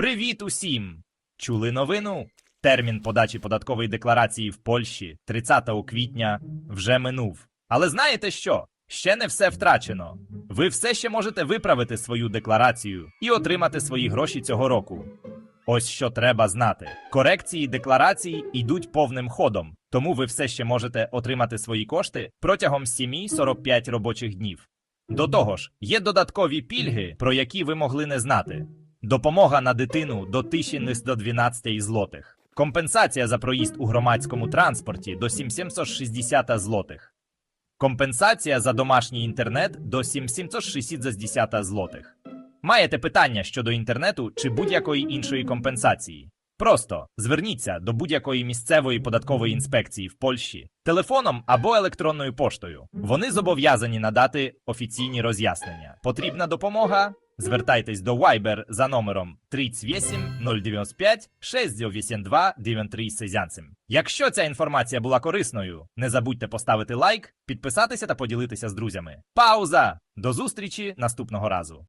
Привіт усім! Чули новину? Термін подачі податкової декларації в Польщі 30 квітня вже минув. Але знаєте що? Ще не все втрачено. Ви все ще можете виправити свою декларацію і отримати свої гроші цього року. Ось що треба знати: корекції декларацій йдуть повним ходом, тому ви все ще можете отримати свої кошти протягом 7-45 робочих днів. До того ж, є додаткові пільги, про які ви могли не знати. Допомога на дитину до 1112 злотих. Компенсація за проїзд у громадському транспорті до 760 злотих. Компенсація за домашній інтернет до 760 злотих. Маєте питання щодо інтернету чи будь-якої іншої компенсації? Просто зверніться до будь-якої місцевої податкової інспекції в Польщі телефоном або електронною поштою. Вони зобов'язані надати офіційні роз'яснення. Потрібна допомога? Звертайтесь до Viber за номером 38 095 682 93 Сезянцем. Якщо ця інформація була корисною, не забудьте поставити лайк, підписатися та поділитися з друзями. Пауза! До зустрічі наступного разу.